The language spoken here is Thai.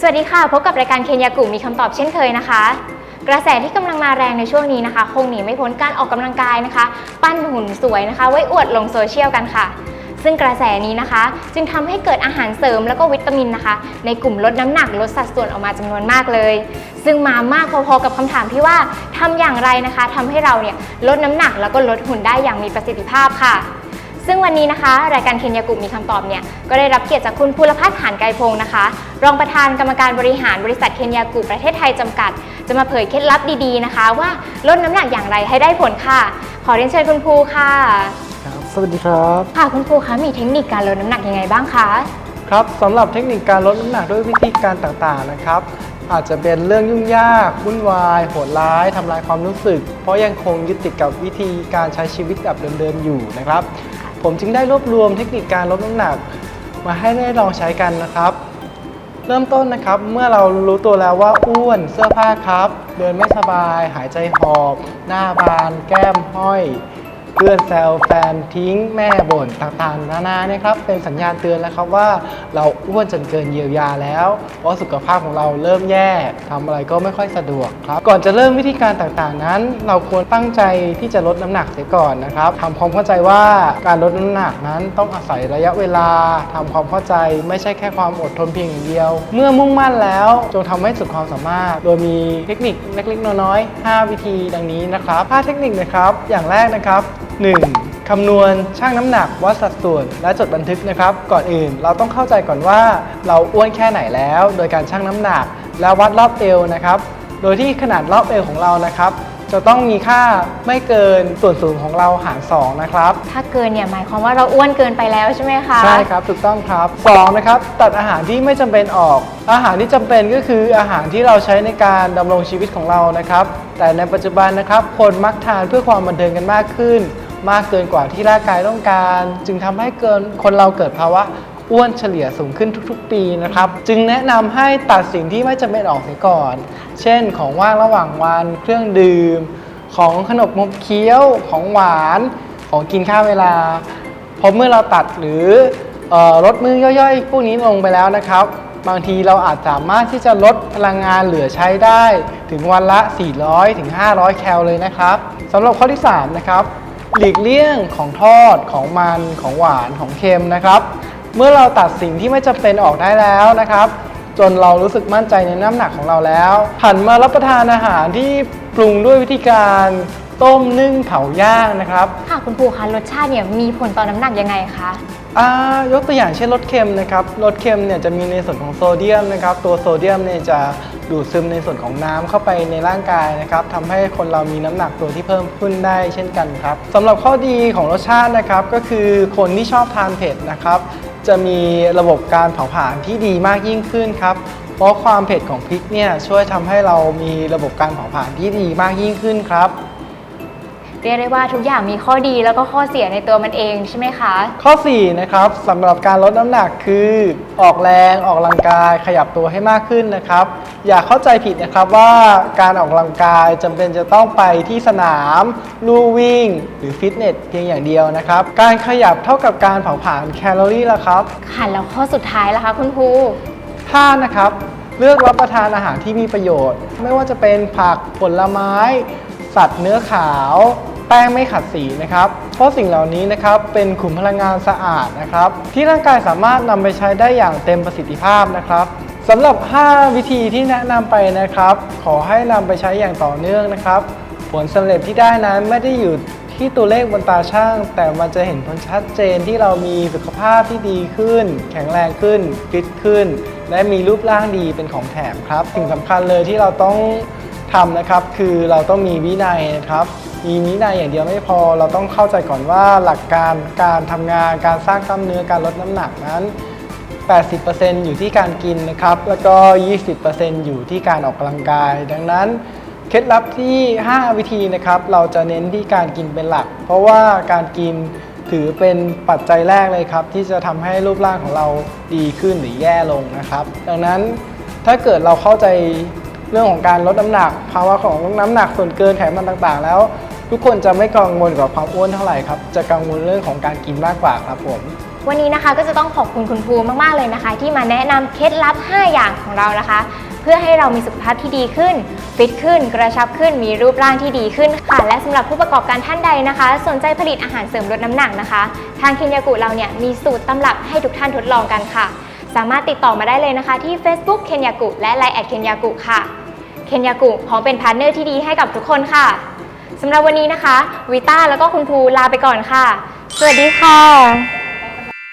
สวัสดีค่ะ พบกับรายการเคนยากุมีคำตอบเช่นเคยนะคะ กระแสที่กำลังมาแรงในช่วงนี้นะคะ คงหนีไม่พ้นการออกกำลังกายนะคะ ปั้นหุ่นสวยนะคะ ไว้อวดลงโซเชียลกันค่ะ ซึ่งกระแสนี้นะคะ จึงทำให้เกิดอาหารเสริมแล้วก็วิตามินนะคะ ในกลุ่มลดน้ำหนักลดสัดส่วนออกมาจำนวนมากเลย ซึ่งมามากพอๆกับคำถามที่ว่าทำอย่างไรนะคะทำให้เราเนี่ยลดน้ำหนักแล้วก็ลดหุ่นได้อย่างมีประสิทธิภาพค่ะ ซึ่งวันนี้นะคะ รายการเคนยากุมีคำตอบเนี่ยก็ได้รับเกียรติจากคุณภูรพัฒน์หานไกรพงศ์นะคะ รองประธานกรรมการบริหารบริษัทเคนยากุประเทศไทยจำกัด จะมาเผยเคล็ดลับดีๆนะคะ ว่าลดน้ำหนักอย่างไรให้ได้ผลค่ะ ขอเรียนเชิญคุณภูค่ะครับสวัสดีครับค่ะคุณภูคะมีเทคนิคการลดน้ำหนักยังไงบ้างคะครับสำหรับเทคนิคการลดน้ำหนักด้วยวิธีการต่างๆนะครับ อาจจะเป็นเรื่องยุ่งยากวุ่นวายโหดร้ายทำลายความรู้สึก เพราะยังคงยึดติดกับวิธีการใช้ชีวิตแบบเดิมๆอยู่นะครับ ผมจึงได้รวบรวมเทคนิคการลดน้ำหนัก มาให้ได้ลองใช้กันนะครับ เริ่มต้นนะครับเมื่อเรารู้ตัวแล้วว่าอ้วนเสื้อผ้าครับ เดินไม่สบาย หายใจหอบ หน้าบาน แก้มห้อย เพื่อนแซวแฟนทิ้งแม่บ่นต่างๆ นานาเนี่ยครับเป็นสัญญาณเตือนแล้วครับว่าเราอ้วนจนเกินเยียวยาแล้วเพราะสุขภาพของเราเริ่มแย่ทำอะไรก็ไม่ค่อยสะดวกครับก่อนจะเริ่มวิธีการต่างๆนั้น เราควรตั้งใจที่จะลดน้ำหนักเสียก่อนนะครับทำความเข้าใจว่าการลดน้ำหนักนั้นต้องอาศัยระยะเวลาทำความเข้าใจไม่ใช่แค่ความอดทนเพียงอย่างเดียว เมื่อมุ่งมั่นแล้วจงทำให้สุดความสามารถ โดยมีเทคนิคเล็กๆน้อยๆ5วิธีดังนี้นะครับ5เทคนิคนะครับอย่างแรกนะครับ 1. คำนวณชั่งน้ำหนักวัดสัดส่วนและจดบันทึกนะครับ ก่อนอื่นเราต้องเข้าใจก่อนว่าเราอ้วนแค่ไหนแล้ว โดยการชั่งน้ำหนักและวัดรอบเอวนะครับ โดยที่ขนาดรอบเอวของเรานะครับ จะต้องมีค่าไม่เกินส่วนสูงของเราหาร2นะครับถ้าเกินเนี่ยหมายความว่าเราอ้วนเกินไปแล้วใช่ไหมคะใช่ครับถูกต้องครับ2นะครับตัดอาหารที่ไม่จำเป็นออก อาหารที่จำเป็นก็คืออาหารที่เราใช้ในการดำรงชีวิตของเรานะครับ แต่ในปัจจุบันนะครับคนมักทานเพื่อความบันเทิงกันมากขึ้น มากเกินกว่าที่ร่างกายต้องการ จึงทำให้เกินคนเราเกิดภาวะอ้วนเฉลี่ยสูงขึ้นทุกๆ ปีนะครับ จึงแนะนำให้ตัดสิ่งที่ไม่จำเป็นออกเสียก่อน เช่นของว่างระหว่างวันเครื่องดื่ม ของขนมเคี้ยวของหวานของกินข้าวเวลาพอเมื่อเราตัดหรืออลดมื้อย่อยๆ พวกนี้ลงไปแล้วนะครับ บางทีเราอาจสามารถที่จะลดพลังงานเหลือใช้ได้ถึงวันละ 400ถึง500 แคลเลยนะครับสำหรับข้อที่ 3 นะครับ หลีกเลี่ยงของทอดของมันของหวานของเค็มนะครับ เมื่อเราตัดสิ่งที่ไม่จำเป็นออกได้แล้วนะครับ จนเรารู้สึกมั่นใจในน้ำหนักของเราแล้วหันมารับประทานอาหารที่ปรุงด้วยวิธีการต้มนึ่งเผาย่างนะครับ ค่ะคุณภูคะรสชาติเนี่ยมีผลต่อน้ำหนักยังไงคะอ่ายกตัวอย่างเช่นรสเค็มนะครับรสเค็มเนี่ยจะมีในส่วนของโซเดียมนะครับ ตัวโซเดียมเนี่ยจะ ดูดซึมในส่วนของน้ำเข้าไปในร่างกายนะครับทำให้คนเรามีน้ำหนักตัวที่เพิ่มขึ้นได้เช่นกันครับสำหรับข้อดีของรสชาตินะครับก็คือคนที่ชอบทานเผ็ดนะครับจะมีระบบการเผาผลาญที่ดีมากยิ่งขึ้นครับเพราะความเผ็ดของพริกเนี่ยช่วยทำให้เรามีระบบการเผาผลาญที่ดีมากยิ่งขึ้นครับ เรียกได้ว่าทุกอย่างมีข้อดีแล้วก็ข้อเสียในตัวมันเองใช่ไหมคะ ข้อ 4 นะครับสำหรับการลดน้ำหนักคือออกแรงออกกำลังกายขยับตัวให้มากขึ้นนะครับ อย่าเข้าใจผิดนะครับว่าการออกกำลังกายจำเป็นจะต้องไปที่สนามลู่วิ่ง หรือฟิตเนสเพียงอย่างเดียวนะครับ การขยับเท่ากับการเผาผลาญแคลอรี่ละครับ ค่ะแล้วข้อสุดท้ายล่ะคะคุณภูถ้านะครับเลือกรับประทานอาหารที่มีประโยชน์ ไม่ว่าจะเป็นผักผลไม้ สัตว์เนื้อขาวแป้งไม่ขัดสีนะครับ เพราะสิ่งเหล่านี้นะครับเป็นขุมพลังงานสะอาดนะครับ ที่ร่างกายสามารถนำไปใช้ได้อย่างเต็มประสิทธิภาพนะครับสำหรับ 5 วิธีที่แนะนำไปนะครับ ขอให้นำไปใช้อย่างต่อเนื่องนะครับ ผลสำเร็จที่ได้นั้นไม่ได้อยู่ที่ตัวเลขบนตาช่าง แต่มันจะเห็นผลชัดเจนที่เรามีสุขภาพที่ดีขึ้น แข็งแรงขึ้นฟิตขึ้น และมีรูปร่างดีเป็นของแถมครับ สิ่งสำคัญเลยที่เราต้องทำนะครับ คือเราต้องมีวินัยนะครับ มีวินัยอย่างเดียวไม่พอเราต้องเข้าใจก่อนว่าหลักการการทำงานการสร้างกล้ามเนื้อการลดน้ำหนักนั้น 80%อยู่ที่การกินนะครับ แล้วก็ 20%อยู่ที่การออกกำลังกาย ดังนั้นเคล็ดลับที่ 5 วิธีนะครับ เราจะเน้นที่การกินเป็นหลัก เพราะว่าการกินถือเป็นปัจจัยแรกเลยครับ ที่จะทำให้รูปร่างของเราดีขึ้นหรือแย่ลงนะครับ ดังนั้นถ้าเกิดเราเข้าใจเรื่องของการลดน้ำหนัก ภาวะของน้ำหนักส่วนเกินไขมันต่างๆ แล้ว ทุกคนจะไม่กังวลกับความอ้วนเท่าไหร่ครับ จะกังวลเรื่องของการกินมากกว่าครับผม วันนี้นะคะก็จะต้องขอบคุณคุณภูมากๆเลยนะคะ ที่มาแนะนำเคล็ดลับ 5 อย่างของเรานะคะ เพื่อให้เรามีสุขภาพที่ดีขึ้น ฟิตขึ้น กระชับขึ้น มีรูปร่างที่ดีขึ้นค่ะ และสำหรับผู้ประกอบการท่านใดนะคะ สนใจผลิตอาหารเสริมลดน้ำหนักนะคะ ทางเคนยากุเราเนี่ยมีสูตรตำรับให้ทุกท่านทดลองกันค่ะ สามารถติดต่อมาได้เลยนะคะ ที่ Facebook เคนยากุและ Line แอดเคนยากุค่ะเคนยากุพร้อมเป็นพาร์ทเนอร์ที่ดีให้กับทุกคนค่ะ สำหรับวันนี้นะคะวิต้าแล้วก็คุณภูลาไปก่อนค่ะ สวัสดีค่ะ